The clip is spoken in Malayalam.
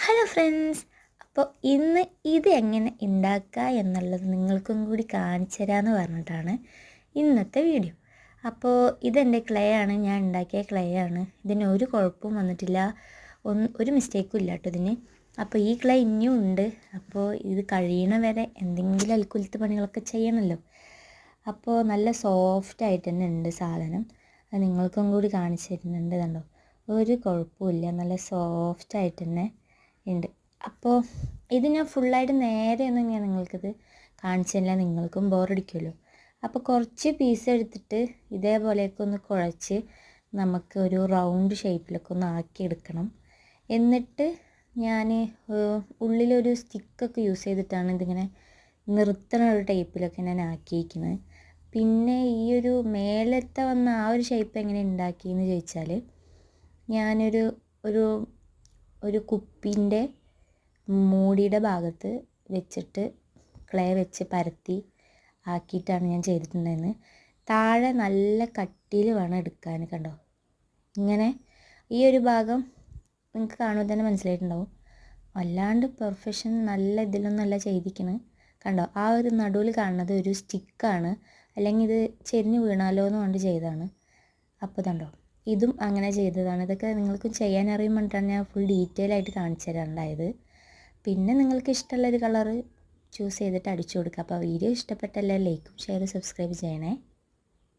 ഹലോ ഫ്രണ്ട്സ് അപ്പോൾ ഇന്ന് ഇത് എങ്ങനെ ഉണ്ടാക്കുക എന്നുള്ളത് നിങ്ങൾക്കും കൂടി കാണിച്ചു തരാമെന്ന് പറഞ്ഞിട്ടാണ് ഇന്നത്തെ വീഡിയോ. അപ്പോൾ ഇതെന്റെ ക്ലേ ആണ്. ഞാൻ ഉണ്ടാക്കിയ ക്ലേ ആണ്. ഇതിന് ഒരു കുഴപ്പവും വന്നിട്ടില്ല. ഒന്ന് ഒരു മിസ്റ്റേക്കും ഇല്ല കേട്ടോ ഇതിന്. അപ്പോൾ ഈ ക്ലേ ഇനിയും ഉണ്ട്. അപ്പോൾ ഇത് കഴിയണ വരെ എന്തെങ്കിലും അൽക്കുലത്ത് പണികളൊക്കെ ചെയ്യണമല്ലോ അപ്പോൾ നല്ല സോഫ്റ്റ് ആയിട്ട് തന്നെ ഉണ്ട് സാധനം. അത് നിങ്ങൾക്കും കൂടി കാണിച്ചു തരുന്നുണ്ട് കണ്ടോ. ഒരു കുഴപ്പമില്ല നല്ല സോഫ്റ്റ് ആയിട്ട് തന്നെ ഉണ്ട്. അപ്പോൾ ഇത് ഞാൻ ഫുള്ളായിട്ട് നേരെ ഒന്നും ഞാൻ നിങ്ങൾക്കിത് കാണിച്ചു തരില്ല നിങ്ങൾക്കും ബോറടിക്കുമല്ലോ. അപ്പോൾ കുറച്ച് പീസ് എടുത്തിട്ട് ഇതേപോലെയൊക്കെ ഒന്ന് കുഴച്ച് നമുക്ക് ഒരു റൗണ്ട് ഷേപ്പിലൊക്കെ ഒന്ന് ആക്കിയെടുക്കണം എന്നിട്ട് ഞാൻ ഉള്ളിലൊരു സ്റ്റിക്കൊക്കെ യൂസ് ചെയ്തിട്ടാണ് ഇതിങ്ങനെ നിർത്തണ ഒരു ടൈപ്പിലൊക്കെ ഞാൻ ആക്കിയിരിക്കുന്നത്. പിന്നെ ഈ ഒരു മേലത്തെ വന്ന ആ ഒരു ഷേപ്പ് എങ്ങനെ ഉണ്ടാക്കിയെന്ന് ചോദിച്ചാൽ ഞാനൊരു ഒരു ഒരു കുപ്പിന്റെ മൂടിയുടെ ഭാഗത്ത് വെച്ചിട്ട് ക്ലേ വെച്ച് പരത്തി ആക്കിയിട്ടാണ് ഞാൻ ചെയ്തിട്ടുണ്ടായിരുന്നത്. താഴെ നല്ല കട്ടിയിൽ വേണം എടുക്കാൻ കണ്ടോ? ഇങ്ങനെ ഈ ഒരു ഭാഗം നിങ്ങൾക്ക് കാണുമ്പോൾ തന്നെ മനസ്സിലായിട്ടുണ്ടാവും. അല്ലാണ്ട് പെർഫെക്ഷൻ നല്ല ഇതിലൊന്നല്ല ചെയ്തിരിക്കുന്നത് കണ്ടോ? ആ ഒരു നടുവിൽ കാണുന്നത് ഒരു സ്റ്റിക്കാണ് അല്ലെങ്കിൽ ഇത് ചെരിഞ്ഞ് വീണാലോ എന്ന് കൊണ്ട് ചെയ്തതാണ്. അപ്പോൾ കണ്ടോ ഇതും അങ്ങനെ ചെയ്തതാണ്. ഇതൊക്കെ നിങ്ങൾക്ക് ചെയ്യാൻ അറിയുമ്പോഴാണ് ഞാൻ ഫുൾ ഡീറ്റെയിൽ ആയിട്ട് കാണിച്ചു തരാനുണ്ടായത് പിന്നെ നിങ്ങൾക്ക് ഇഷ്ടമുള്ളൊരു കളറ് ചൂസ് ചെയ്തിട്ട് അടിച്ചു കൊടുക്കുക അപ്പോൾ വീഡിയോ ഇഷ്ടപ്പെട്ടല്ലേ ലൈക്കും ഷെയറും സബ്സ്ക്രൈബ് ചെയ്യണേ.